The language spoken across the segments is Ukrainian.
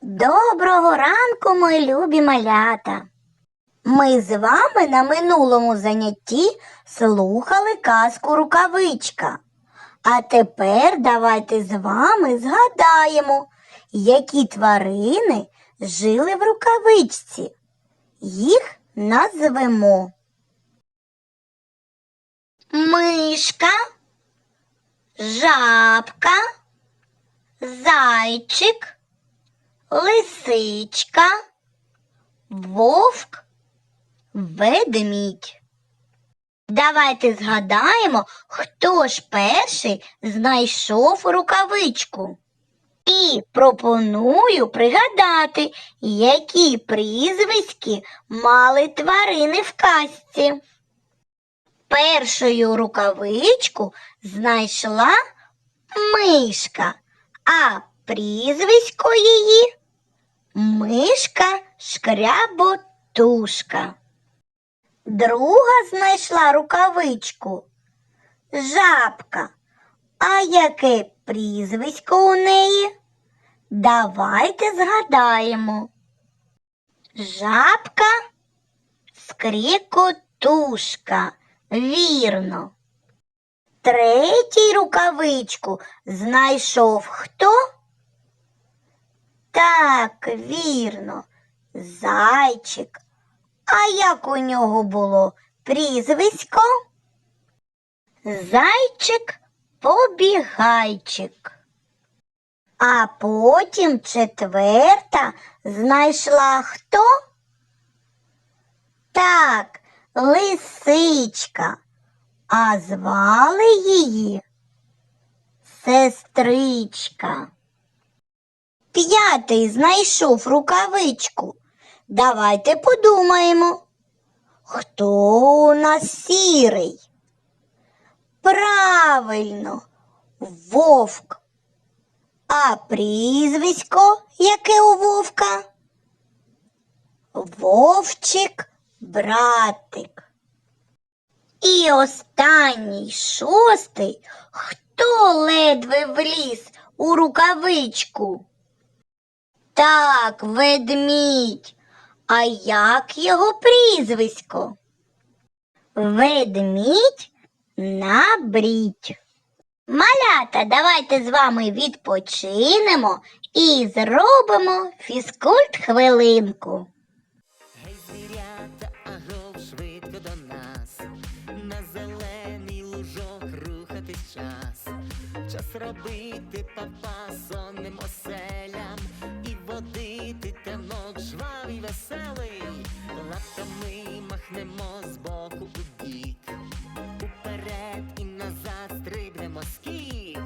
Доброго ранку, мої любі малята. Ми з вами на минулому занятті слухали казку рукавичка. А тепер давайте з вами згадаємо, які тварини жили в рукавичці. Їх назвемо. Мишка, жабка, зайчик, лисичка, вовк, ведмідь. Давайте згадаємо, хто ж перший знайшов рукавичку. І пропоную пригадати, які прізвиськи мали тварини в казці. Першою рукавичку знайшла мишка, а прізвисько її мишка шкряботушка. Друга знайшла рукавичку жабка. А яке прізвисько у неї? Давайте згадаємо. Жабка скрікотушка. Вірно. Третій рукавичку знайшов хто? Так, вірно, зайчик. А як у нього було прізвисько? Зайчик побігайчик. А потім четверта знайшла хто? Так, лисичка, а звали її сестричка. П'ятий знайшов рукавичку. Давайте подумаємо, хто у нас сірий? Правильно, вовк. А прізвисько яке у вовка? Вовчик братик. І останній шостий, хто ледве вліз у рукавичку? Так, ведмідь. А як його прізвисько? Ведмідь набрідь. Малята, давайте з вами відпочинемо і зробимо фізкульт хвилинку. Гей, звірята, агов, швидко до нас, на зелений лужок рухатись час, час робити папа махнемо з боку у бік, уперед і назад стрибнемо скік,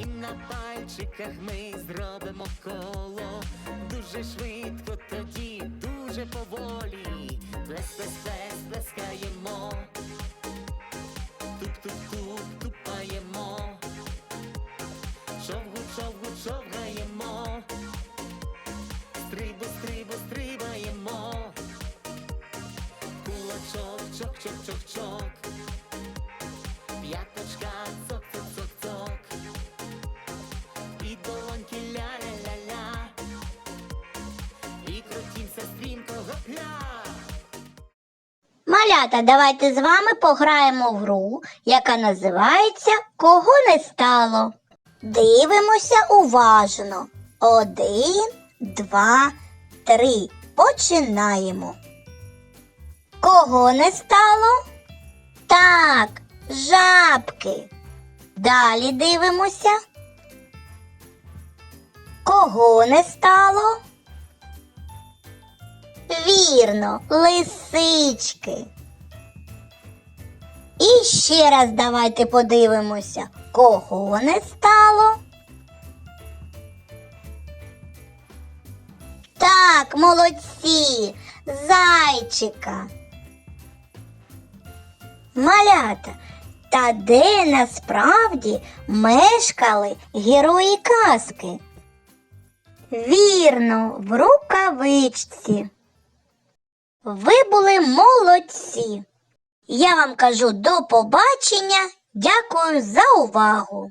і на пальчиках ми зробимо коло, дуже швидко тоді, дуже поволі, плес, плес, плес, плескаємо, туп-туп-туп, кулачок, чок, чок, чок, чок, п'яточка, цок, цок, цок, цок, і долоньки ля-ля-ля-ля. І крутімся стрімко гопля. Малята, давайте з вами пограємо в гру, яка називається Кого не стало. Дивимося уважно. Один, два, три. Починаємо. Кого не стало? Так, жабки. Далі дивимося. Кого не стало? Вірно, лисички. І ще раз давайте подивимося, кого не стало. Так, молодці, зайчика. Малята, та де насправді мешкали герої казки? Вірно, в рукавичці. Ви були молодці. Я вам кажу до побачення. Дякую за увагу.